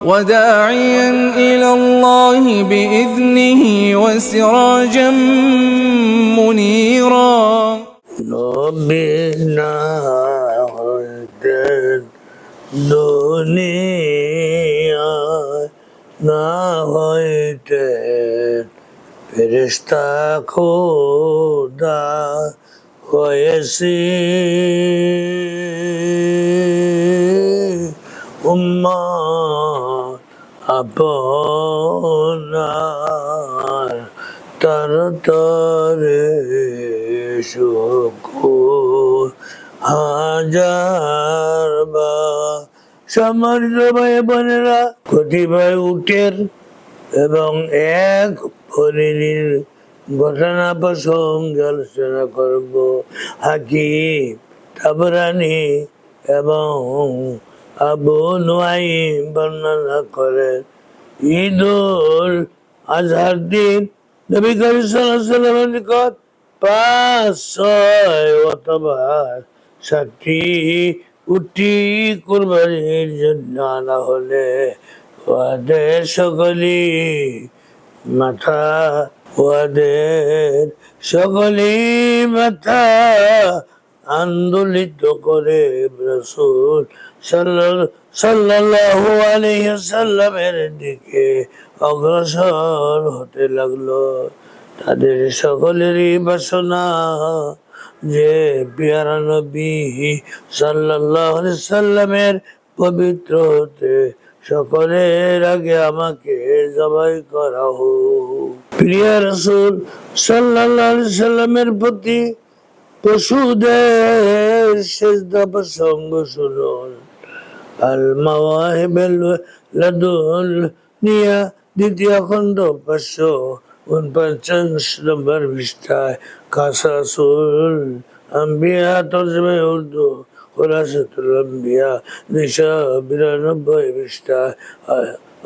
وداعيا إلى الله بإذنه وسراجا منيرا নবীনা হইতেন দুনিয়ায় না হইতেন ফেরেস্তা খোদা হয়েছি উম্মা আপনার তার তরে শুকুর হাজার বা সম্মানিত ভাই বোনেরা কতিপয় উটের এবং এক হরিণীর ঘটনা প্রসঙ্গে আলোচনা করব। হাকিম, তাবরানি এবং আবু নুয়াইম বর্ণনা করেন। ঈদুল আজহার দিন নবী করিম সাল্লামের নিকট পাঁচ ছয় অথবা সাতটি উটি কুরবানির জন্য আনা হলে ওদের সকলেই মাথা ওদের সকলেই মাথা আন্দোলিত করে রসুল দিকে অগ্রসর হতে লাগল। তাদের সকলেরই বাসনা যে পিয়ারা নবী আলাইহি সাল্লামের পবিত্র হতে সকলের আগে আমাকে জবাই করা হোক। প্রিয় রসুল আলাইহি সাল্লামের প্রতি পশুদের সেজদা প্রসঙ্গ শুনুন আল মাওয়াহিবেল লাদুল নিয়া দ্বিতীয় খণ্ড পাঁচশো উনপঞ্চাশ নম্বর পৃষ্ঠায়। কাসাসুল আম্বিয়া তর্জমে উর্দু, খোলাসাতুল আম্বিয়া দুইশো বিরানব্বই পৃষ্ঠায়।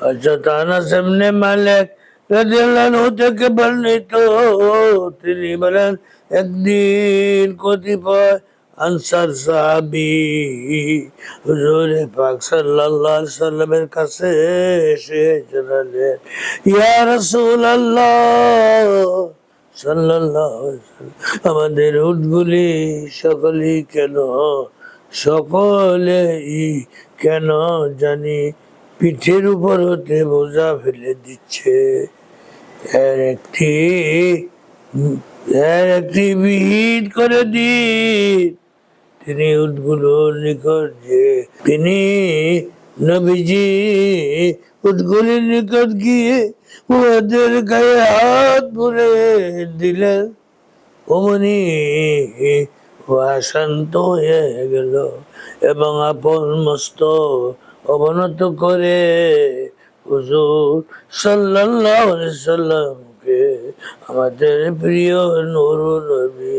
হযরত আনাস ইবনে মালিক থেকে বর্ণিত, তিনি বলেন, একদিন কতিপয় আনসার সাহাবি হুজুর পাক সাল্লামের কাছে এসে জানালেন, ইয়া সাল্লাল্লাহু আমাদের উটগুলি সকলেই কেন সকলেই কেন জানি পিঠের উপর হতে বোঝা ফেলে দিচ্ছে। একটি একটি বিহিত করে দিন। তিনি উটগুলোর নিকট যে, তিনি নবীজি উটগুলির নিকট গিয়ে উহাদের গায়ে হাত ভরে দিলেন। অমনি শান্ত হয়ে গেল এবং আপন মস্ত অবনত করে হুজুর সাল্লাল্লাহু আলাইহি সাল্লামকে আমাদের প্রিয় নূর নবী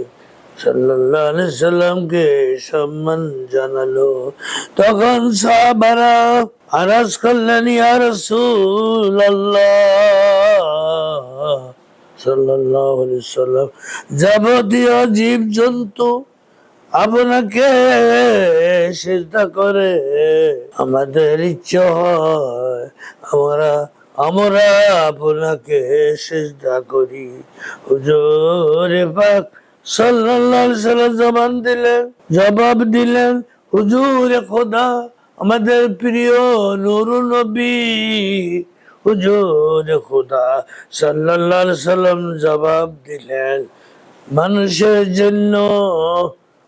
সাল্লাল্লাহু আলাইহি সাল্লামকে সম্মান জানালো। তখন সাহাবারা আরাজ করলেন, ইয়া রাসূলুল্লাহ সাল্লাল্লাহু আলাইহি সাল্লাম, যাবতীয় জীব জন্তু আপনাকে চেষ্টা করে আমাদের ইচ্ছা আমরা আমরা আপনাকে চেষ্টা করি। হুজুরে পাক সাল্লাল্লাহু আলাইহি জবান দিলেন, জবাব দিলেন, হুজুরে খোদা, আমাদের প্রিয় নূর নবী হুজুর খোদা সাল্লাল্লাহু আলাইহি সাল্লাম জবাব দিলেন। মানুষের জন্য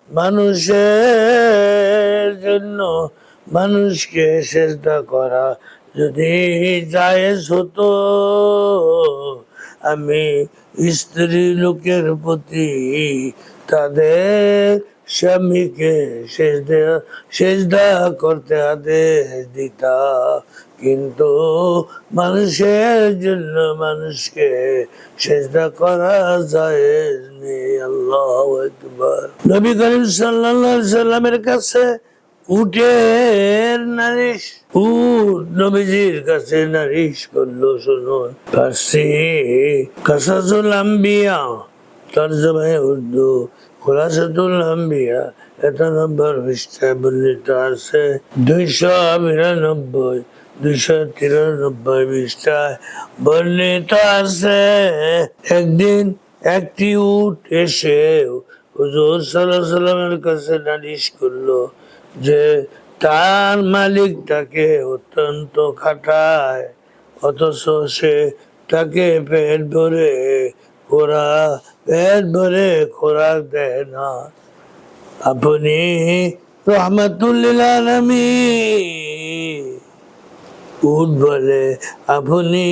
মানুষের জন্য মানুষকে চেষ্টা করা যদি জায়েজ হতো আমি স্ত্রী লোকের প্রতি তাদের স্বামীকে সেজদা করতে আদেশ দিতা। কিন্তু মানুষের জন্য মানুষকে সেজদা করা যায় নেই। আল্লাহ নবী করিম সাল্লাল্লাহু সাল্লামের কাছে উটের নারিশ উট নবীজির কাছে নারিশ করল, শুনুন। ফার্সি কাসাসুল আম্বিয়া তর্জমায় উর্দু। খোলাসাতুল নম্বর বর্ণিত আছে। দুইশো বিরানব্বই তিরানব্বই পৃষ্ঠায় বর্ণিত আছে, একদিন একটি উট এসে হুজুর সাল্লাহ সাল্লামের কাছে নালিশ করল যে তার মালিক তাকে অত্যন্ত খাটায়, অথচ সে তাকে পেট ভরে খোরাক পেট ভরে খোরাক দেয় না। আপনি রহমতুল্লিল আলমী উট বলে, আপনি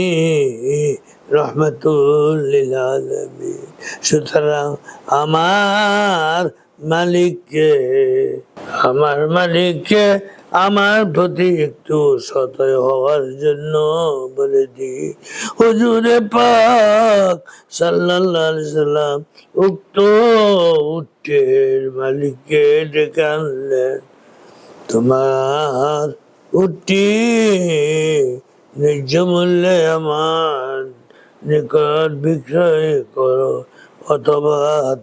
রহমতুল্লিল আলমী সুতরাং আমার মালিককে, আমার মালিককে আমার প্রতি একটু সতয় হওয়ার জন্য বলে দি হুজুরে পাক সাল্লাল্লাহু সাল্লাম উক্ত উটের মালিককে ডেকে আনলেন। তোমার উটি ন্যায্য মূল্যে আমার নিকট বিক্রয় করো, অথবা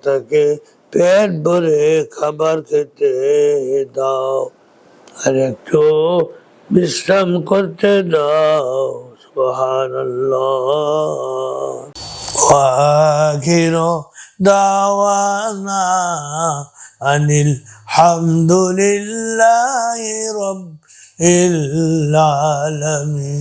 তাকে পেট ভরে খাবার খেতে দাও আর একটু বিশ্রাম করতে দাও সুবহান وآخر دعوانا أن الحمد لله رب العالمين